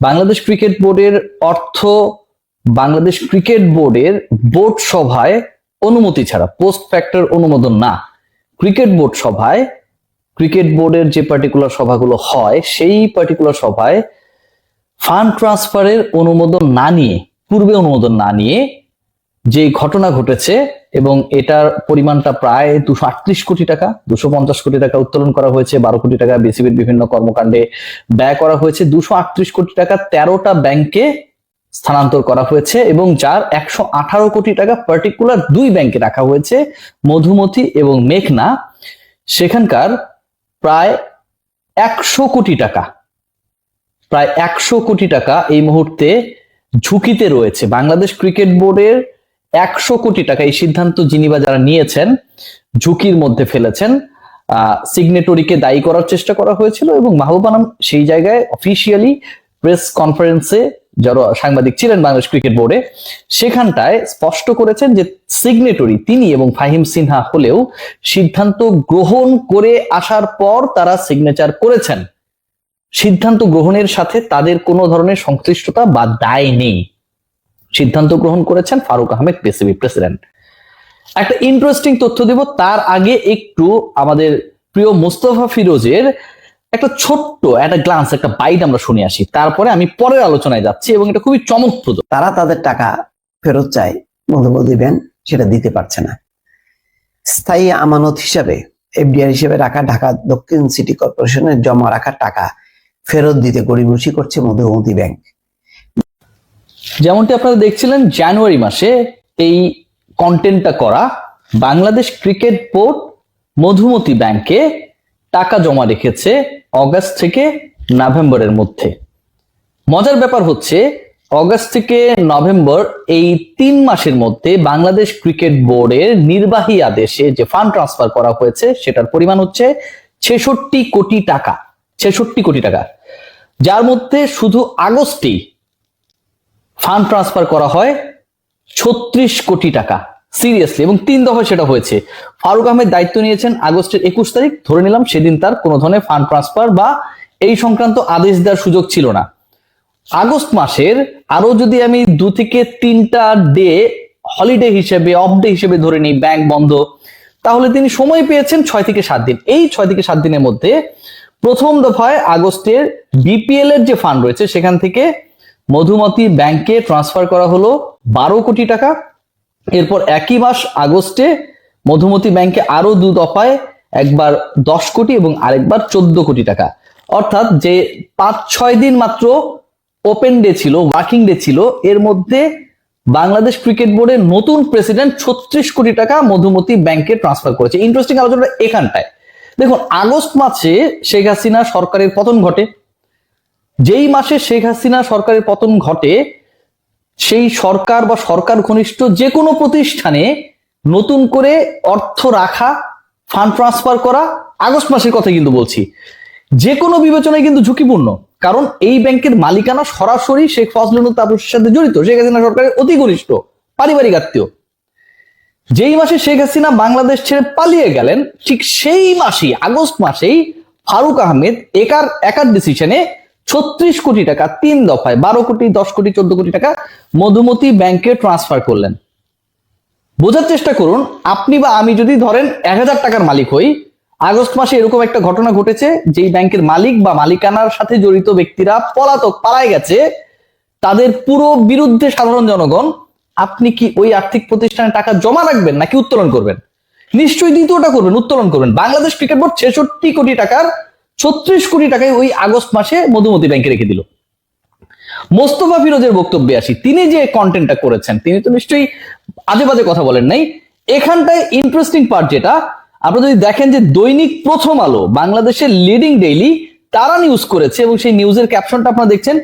Bangladesh cricket বোর্ডের অর্থ Bangladesh cricket বোর্ডের বোর্ড সভায় অনুমতি ছাড়া, পোস্ট ফ্যাক্টর অনুমোদন না। ক্রিকেট বোর্ড সভায়, ক্রিকেট বোর্ডের যে পার্টিকুলার সভাগুলো হয়, সেই পার্টিকুলার সভায় ফান্ড ট্রান্সফারের অনুমোদন না নিয়ে, পূর্বে অনুমোদন না নিয়ে যে ঘটনা ঘটেছে এবং এটার পরিমাণটা প্রায় দুশো আটত্রিশ কোটি টাকা, দুশো পঞ্চাশ কোটি টাকা উত্তোলন করা হয়েছে, বারো কোটি টাকা বিসিবির বিভিন্ন কর্মকাণ্ডে ব্যয় করা হয়েছে, দুশো আটত্রিশ কোটি টাকা তেরোটা ব্যাংকে স্থানান্তর করা হয়েছে এবং যার একশো আঠারো কোটি টাকা পার্টিকুলার দুই ব্যাংকে রাখা হয়েছে, মধুমতি এবং মেঘনা। সেখানকার প্রায় একশো কোটি টাকা, প্রায় একশো কোটি টাকা এই মুহূর্তে ঝুঁকিতে রয়েছে। বাংলাদেশ ক্রিকেট বোর্ডের একশো কোটি টাকা এই সিদ্ধান্ত যিনি বা যারা নিয়েছেন, ঝুঁকির মধ্যে ফেলেছেন সিগনেটরিকে দায়ী করার চেষ্টা করা হয়েছিল এবং মাহবুব আনাম সেই জায়গায় অফিসিয়ালি প্রেস কনফারেন্সে যারা সাংবাদিক ছিলেন বাংলাদেশ ক্রিকেট বোর্ডে সেখানটায় স্পষ্ট করেছেন যে সিগনেটরি তিনি এবং ফাহিম সিনহা হলেও সিদ্ধান্ত গ্রহণ করে আসার পর তারা সিগনেচার করেছেন। সিদ্ধান্ত গ্রহণের সাথে তাদের কোনো ধরনের সংশ্লিষ্টতা বা দায় নেই। সিদ্ধান্ত গ্রহণ করেছেন ফারুক আহমেদ পিসিবি প্রেসিডেন্ট। একটা ইন্টারেস্টিং তথ্য দেব, তার আগে একটু আমাদের প্রিয় মোস্তফা ফিরোজের একটা ছোট্ট একটা গ্লান্স একটা বাইট আমরা শুনে আসি। তারপরে আমি পরের আলোচনায় যাচ্ছি এবং এটা খুবই চমকপ্রদ। তারা তাদের টাকা ফেরত চায় মধুমতি ব্যাংক সেটা দিতে পারছে না। স্থায়ী আমানত হিসাবে, এফডিআর হিসেবে রাখা ঢাকা দক্ষিণ সিটি কর্পোরেশনের জমা রাখা টাকা ফেরত দিতে গড়িমসি করছে মধুমতি ব্যাংক। যেমনটি আপনারা দেখছিলেন, জানুয়ারি মাসে এই কন্টেন্টটা করা বাংলাদেশ ক্রিকেট বোর্ড মধুমতি ব্যাংকে টাকা জমা রেখেছে অগাস্ট থেকে নভেম্বরের মধ্যে। মজার ব্যাপার হচ্ছে, অগাস্ট থেকে নভেম্বর এই তিন মাসের মধ্যে বাংলাদেশ ক্রিকেট বোর্ডের নির্বাহী আদেশে যে ফান্ড ট্রান্সফার করা হয়েছে, সেটার পরিমাণ হচ্ছে ছেষট্টি কোটি টাকা, ছেষট্টি কোটি টাকা। যার মধ্যে শুধু আগস্টেই ফান্ড ট্রান্সফার করা হয় ছত্রিশ কোটি টাকা, সিরিয়াসলি, এবং তিন দফায় সেটা হয়েছে। ফারুক আহমেদ দায়িত্ব নিয়েছেন আগস্টের একুশ তারিখ, ধরে নিলাম সেদিন তার কোনো ধরনের ফান্ড ট্রান্সফার বা এই সংক্রান্ত আদেশ দেওয়ার সুযোগ ছিল না। আগস্ট মাসের আরও যদি আমি দু থেকে তিনটা ডে হলিডে হিসেবে, অফ ডে হিসেবে ধরে নিই, ব্যাংক বন্ধ, তাহলে তিনি সময় পেয়েছেন ছয় থেকে সাত দিন। এই ছয় থেকে সাত দিনের মধ্যে প্রথম দফায় আগস্টের বিপিএল এর যে ফান্ড রয়েছে, সেখান থেকে মধুমতি ব্যাংকে ট্রান্সফার করা হলো বারো কোটি টাকা। এরপর একই মাস আগস্টে মধুমতি ব্যাংকে আরও দু দফায় একবার দশ কোটি এবং আরেকবার চোদ্দ কোটি টাকা। অর্থাৎ যে পাঁচ, ছয় দিন মাত্র ওপেন ডে ছিল, ওয়ার্কিং ডে ছিল, এর মধ্যে বাংলাদেশ ক্রিকেট বোর্ডের নতুন প্রেসিডেন্ট ছত্রিশ কোটি টাকা মধুমতি ব্যাংকে ট্রান্সফার করেছে। ইন্টারেস্টিং আলোচনাটা এখানটায়। দেখুন, আগস্ট মাসে শেখ হাসিনা সরকারের পতন ঘটে। যেই মাসে শেখ হাসিনা সরকারের পতন ঘটে, সেই সরকার বা সরকার ঘনিষ্ঠ যে কোনো প্রতিষ্ঠানে নতুন করে অর্থ রাখা ফান্ড ট্রান্সফার করা, আগস্ট মাসের কথা কিন্তু বলছি। যে কোনো বিবেচনায় কিন্তু ঝুঁকিপূর্ণ, কারণ এই ব্যাংকের মালিকানা সরাসরি শেখ ফজলুল তাপসের সাথে জড়িত। শেখ হাসিনা সরকারের অতি ঘনিষ্ঠ, পারিবারিক আত্মীয়। যেই মাসে শেখ হাসিনা বাংলাদেশ ছেড়ে পালিয়ে গেলেন, ঠিক সেই মাসেই, আগস্ট মাসেই ফারুক আহমেদ একার একার ডিসিশনে ছত্রিশ কোটি টাকা, তিন দফায়, বারো কোটি, দশ কোটি, চোদ্দ কোটি টাকা মধুমতি ব্যাংকে ট্রান্সফার করলেন। বোঝার চেষ্টা করুন, আপনি বা আমি যদি ধরেন এক হাজার টাকার মালিক হই, আগস্ট মাসে এরকম একটা ঘটনা ঘটেছে, যেই ব্যাংকের মালিক বা মালিকানার সাথে জড়িত ব্যক্তিরা পলাতক পালায় গেছে, তাদের পুরো বিরুদ্ধে সাধারণ জনগণ, আপনি কি ওই আর্থিক প্রতিষ্ঠানে টাকা জমা রাখবেন নাকি উত্তোলন করবেন? নিশ্চয়ই দ্বিতীয়টা করবেন, উত্তোলন করবেন। বাংলাদেশ ক্রিকেট বোর্ড ছেষট্টি কোটি টাকার ছত্রিশ কোটি টাকায় ওই আগস্ট মাসে মধুমতি ব্যাংকে রেখে দিল। মোস্তফা ফিরোজের বক্তব্যে আসি। তিনি যে কন্টেন্টটা করেছেন, তিনি তো নিশ্চয়ই আজে বাজে কথা বলেন নাই। এখানটায় ইন্টারেস্টিং পার্ট যেটা, আপনারা যদি দেখেন যে দৈনিক প্রথম আলো, বাংলাদেশের লিডিং ডেইলি তারা নিউজ করেছে এবং সেই নিউজের ক্যাপশনটা আপনারা দেখছেন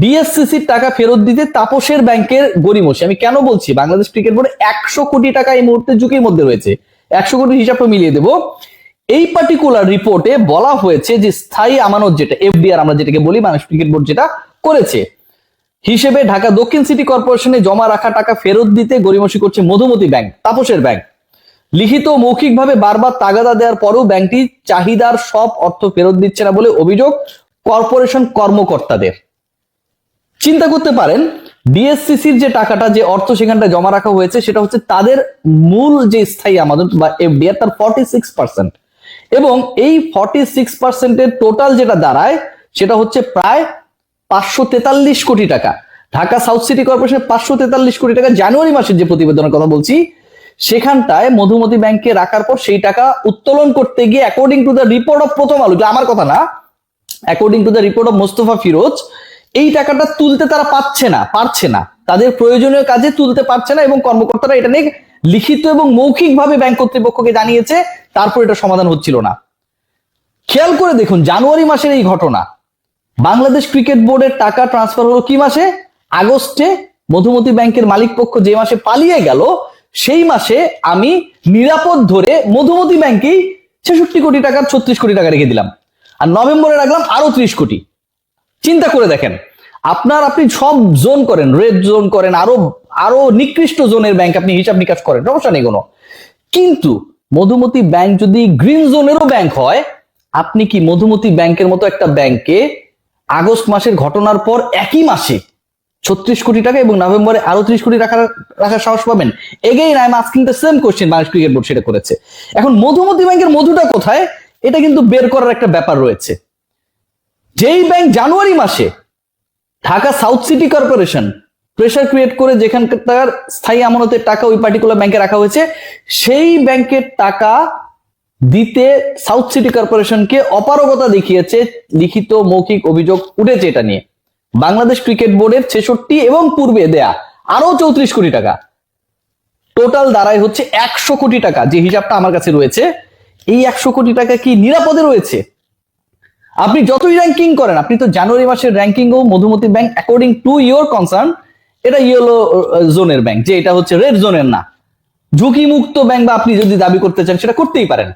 বিএসসিসির টাকা ফেরত দিতে তাপসের ব্যাংকের গরিমসি আমি কেন বলছি? বাংলাদেশ ক্রিকেট বোর্ড একশো কোটি টাকা এই মুহূর্তে ঝুঁকির মধ্যে রয়েছে। একশো কোটি হিসাবটা মিলিয়ে দেবো। এই পার্টিকুলার রিপোর্টে বলা হয়েছে যে স্থায়ী আমানত যেটা এফডিআর আমরা যেটাকে বলি, বাংলাদেশ ক্রিকেট বোর্ড যেটা করেছে। হিসেবে ঢাকা দক্ষিণ সিটি কর্পোরেশনে জমা রাখা টাকা ফেরত দিতে গরিমসি করছে মধুমতি ব্যাংক, তাপসের ব্যাংক। লিখিত মৌখিকভাবে বারবার তাগাদা দেওয়ার পরেও ব্যাংকটি চাহিদার সব অর্থ ফেরত দিচ্ছে না বলে অভিযোগ কর্পোরেশন কর্মকর্তাদের। চিন্তা করতে পারেন ডিএসসিসির যে টাকাটা, যে অর্থ সেখানটা জমা রাখা হয়েছে, সেটা হচ্ছে তাদের মূল যে স্থায়ী আমানত বা এফডিআর তার ফর্টি সিক্স পার্সেন্ট এবং এই ফর্টি সিক্স পার্সেন্টের টোটাল যেটা দাঁড়ায়, সেটা হচ্ছে প্রায় পাঁচশো তেতাল্লিশ কোটি টাকা। ঢাকা সাউথ সিটি কর্পোরেশন পাঁচশো তেতাল্লিশ কোটি টাকা জানুয়ারি মাসের যে প্রতিবেদনের কথা বলছি, সেখানটায় মধুমতি ব্যাংকে রাখার পর সেই টাকা উত্তোলন করতে গিয়ে according to the report of Prothom Alo আমার কথা না according to the report of Mostafa Feroz, এই টাকাটা তুলতে তারা পাচ্ছে না, পারছে না। তাদের প্রয়োজনীয় কাজে তুলতে পারছে না এবং কর্মকর্তারা এটা নিয়ে লিখিত এবং মৌখিকভাবে ব্যাংক কর্তৃপক্ষকে জানিয়েছে, তারপর এটা সমাধান হচ্ছিল না। খেয়াল করে দেখুন, জানুয়ারি মাসের এই ঘটনা। বাংলাদেশ ক্রিকেট বোর্ডের টাকা ট্রান্সফার হলো কি মাসে? আগস্টে মধুমতি ব্যাংকের মালিক পক্ষ যে মাসে পালিয়ে গেল, সেই মাসে আমি নিরাপদ ধরে মধুমতি ব্যাংকেই ছেষট্টি কোটি টাকার ছত্রিশ কোটি টাকা রেখে দিলাম। আর নভেম্বরে রাখলাম আরও ত্রিশ কোটি। চিন্তা করে দেখেন আপনার আপনি সব জোন করেন রেড জোন করেন, আরও আরও নিকৃষ্ট জোনের ব্যাংক আপনি হিসাব নিকাশ করেন, সমস্যা নেই কোনো। কিন্তু মধুমতি ব্যাংক যদি গ্রিন জোনেরও ব্যাংক হয়, আপনি কি মধুমতি ব্যাংকের মতো একটা ব্যাংকে আগস্ট মাসের ঘটনার পর একই মাসে ছত্রিশ কোটি টাকা এবং নভেম্বরে আরও ত্রিশ কোটি টাকা রাখার সাহস পাবেন? Again I am asking the same question Bangladesh cricket board সেটা করেছে। এখন মধুমতি ব্যাংকের মধুটা কোথায়? এটা কিন্তু বের করার একটা ব্যাপার রয়েছে। যেই ব্যাংক জানুয়ারি মাসে Dhaka south city corporation pressure create করে যেখানকার স্থায়ী আমানতের টাকা ওই পার্টিকুলার ব্যাংকে রাখা হয়েছে, সেই ব্যাংকের টাকা দিতে সাউথ সিটি কর্পোরেশনকে অপারগতা দেখিয়েছে, লিখিত মৌখিক অভিযোগ উঠেছে এটা নিয়ে। বাংলাদেশ ক্রিকেট বোর্ডের ছেষট্টি এবং পূর্বে দেয়া আরও চৌত্রিশ কোটি টাকা। টোটাল দাঁড়ায় হচ্ছে একশো কোটি টাকা, যে হিসাবটা আমার কাছে রয়েছে। এই একশো কোটি টাকা কি নিরাপদে রয়েছে? আপনি যতই র্যাঙ্কিং করেন, আপনি তো জানুয়ারি মাসের ranking O Modhumoti bank according to your concern এটা ইয়েলো জোনের ব্যাংক যে এটা হচ্ছে রেড জোনের না। ঝুঁকি মুক্ত ব্যাংক বা আপনি যদি দাবি করতে চান, সেটা করতেই পারেন।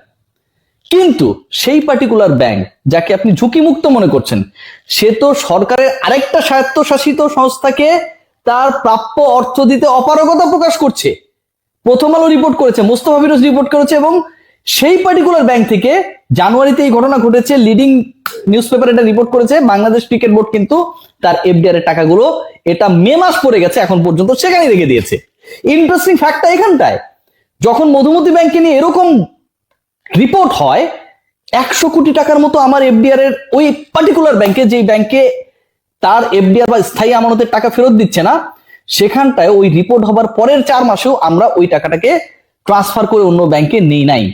কিন্তু সেই পার্টিকুলার ব্যাংক যাকে আপনি ঝুঁকি মুক্ত মনে করছেন, সে তো সরকারের আরেকটা স্বায়ত্তশাসিত সংস্থাকে তার প্রাপ্য অর্থ দিতে অপারগতা প্রকাশ করছে। প্রথম আলো রিপোর্ট করেছে, মোস্তফা ফিরোজ রিপোর্ট করেছে এবং সেই পার্টিকুলার ব্যাংক থেকে জানুয়ারিতে এই ঘটনা ঘটেছে লিডিং নিউজ পেপার এটা রিপোর্ট করেছে, বাংলাদেশ ক্রিকেট বোর্ড কিন্তু তার এফডিআর এর টাকাগুলো এটা মে মাস পড়ে গেছে, এখন পর্যন্ত সেখানে রেখে দিয়েছে। ইন্টারেস্টিং ফ্যাক্টটা এখানটায়, যখন মধুমতি ব্যাংকে নিয়ে এরকম রিপোর্ট হয়, একশো কোটি টাকার মতো আমার এফডিআর এর ওই পার্টিকুলার ব্যাংকে যেই ব্যাংকে তার এফডিআর বা স্থায়ী আমানতের টাকা ফেরত দিচ্ছে না, সেখানটায় ওই রিপোর্ট হবার পরের চার মাসেও আমরা ওই টাকাটাকে ট্রান্সফার করে অন্য ব্যাংকে নেই নাই।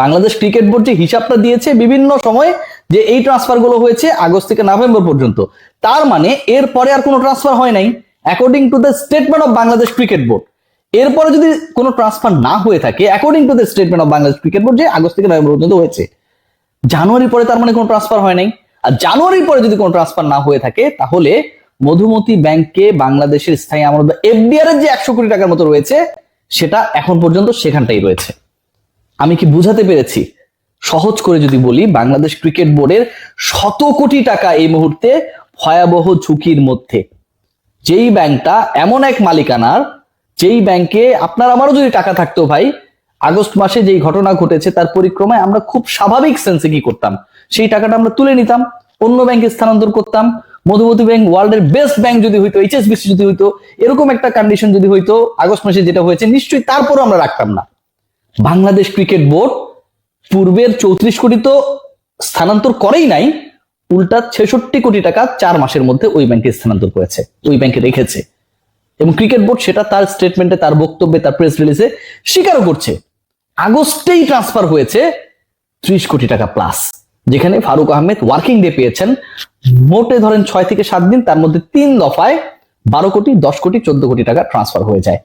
বাংলাদেশ ক্রিকেট বোর্ড যে হিসাবটা দিয়েছে বিভিন্ন সময় যে এই ট্রান্সফারগুলো হয়েছে আগস্ট থেকে নভেম্বর পর্যন্ত, তার মানে এরপরে আর কোনো ট্রান্সফার হয় নাই according to the statement of Bangladesh cricket board. এরপরে যদি কোনো ট্রান্সফার না হয়ে থাকে according to the statement of Bangladesh cricket board যে আগস্ট থেকে নভেম্বর পর্যন্ত হয়েছে জানুয়ারি পরে তার মানে কোনো ট্রান্সফার হয় নাই। আর জানুয়ারির পরে যদি কোনো ট্রান্সফার না হয়ে থাকে, তাহলে মধুমতি ব্যাংকে বাংলাদেশের স্থায়ী আমানত এফডিআর এর যে একশো কোটি টাকার মতো রয়েছে, সেটা এখন পর্যন্ত সেখানটাই রয়েছে। আমি কি বুঝাতে পেরেছি? সহজ করে যদি বলি, বাংলাদেশ ক্রিকেট বোর্ডের শত কোটি টাকা এই মুহূর্তে ভয়াবহ ঝুঁকির মধ্যে। যেই ব্যাংকটা এমন এক মালিকানার, যেই ব্যাংকে আপনার আমারও যদি টাকা থাকতো ভাই, আগস্ট মাসে যেই ঘটনা ঘটেছে তার পরিক্রমায় আমরা খুব স্বাভাবিক সেন্সে কি করতাম? সেই টাকাটা আমরা তুলে নিতাম, অন্য ব্যাংকে স্থানান্তর করতাম, মধুমতি ব্যাংক ওয়ার্ল্ডের বেস্ট ব্যাংক যদি হইতো এইচএসবিসি যদি হইতো, এরকম একটা কন্ডিশন যদি হইতো, আগস্ট মাসে যেটা হয়েছে, নিশ্চয়ই তারপরও আমরা রাখতাম না। বাংলাদেশ ক্রিকেট বোর্ড পূর্বের চৌত্রিশ কোটি তো স্থানান্তর করেই নাই, উল্টা ছেষট্টি কোটি টাকা চার মাসের মধ্যে ওই ব্যাংকে স্থানান্তর করেছে, ওই ব্যাংকে রেখেছে। এবং ক্রিকেট বোর্ড সেটা তার স্টেটমেন্টে তার বক্তব্যে, তার প্রেস রিলিজে স্বীকারও করছে। আগস্টেই ট্রান্সফার হয়েছে ত্রিশ কোটি টাকা প্লাস যেখানে ফারুক আহমেদ ওয়ার্কিং ডে পেয়েছেন। মোটে ধরেন ছয় থেকে সাত দিন, তার মধ্যে তিন দফায় বারো কোটি, দশ কোটি, চোদ্দ কোটি টাকা ট্রান্সফার হয়ে যায়।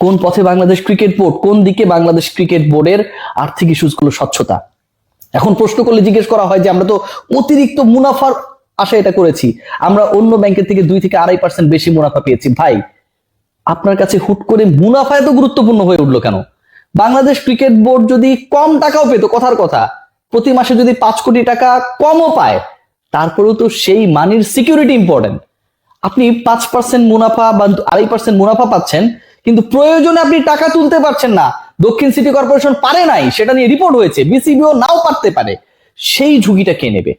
কোন পথে বাংলাদেশ ক্রিকেট বোর্ড কোন দিকে বাংলাদেশ ক্রিকেট বোর্ডের আর্থিক ইস্যুসগুলো স্বচ্ছতা? এখন প্রশ্ন করলে জিজ্ঞেস করা হয় যে, আমরা তো অতিরিক্ত মুনাফার আশা এটা করেছি। আমরা অন্য ব্যাংকের থেকে দুই থেকে আড়াই পার্সেন্ট বেশি মুনাফা পেয়েছি। ভাই, আপনার কাছে হুট করে মুনাফা এত গুরুত্বপূর্ণ হয়ে উঠল কেন? বাংলাদেশ ক্রিকেট বোর্ড যদি কম টাকাও পেতো, কথার কথা, প্রতি মাসে যদি পাঁচ কোটি টাকা কমও পায়, তারপরেও তো সেই মানির সিকিউরিটি ইম্পর্টেন্ট আপনি পাঁচ পার্সেন্ট মুনাফা বা আড়াই পার্সেন্ট মুনাফা পাচ্ছেন কিন্তু প্রয়োজনে আপনি টাকা তুলতে পারছেন না। দক্ষিণ সিটি কর্পোরেশন পারে নাই, সেটা নিয়ে রিপোর্ট হয়েছে, বিসিবিও নাও পারতে পারে। সেই ঝুঁকিটা কে নেবে?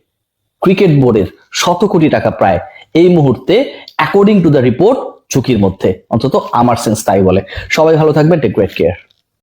ক্রিকেট বোর্ডের শত কোটি টাকা প্রায়। এই মুহূর্তে অ্যাকর্ডিং টু দ্য রিপোর্ট ঝুঁকির মধ্যে। অন্তত আমার সেন্স তাই বলে। সবাই ভালো থাকবেন টেক গ্রেট কেয়ার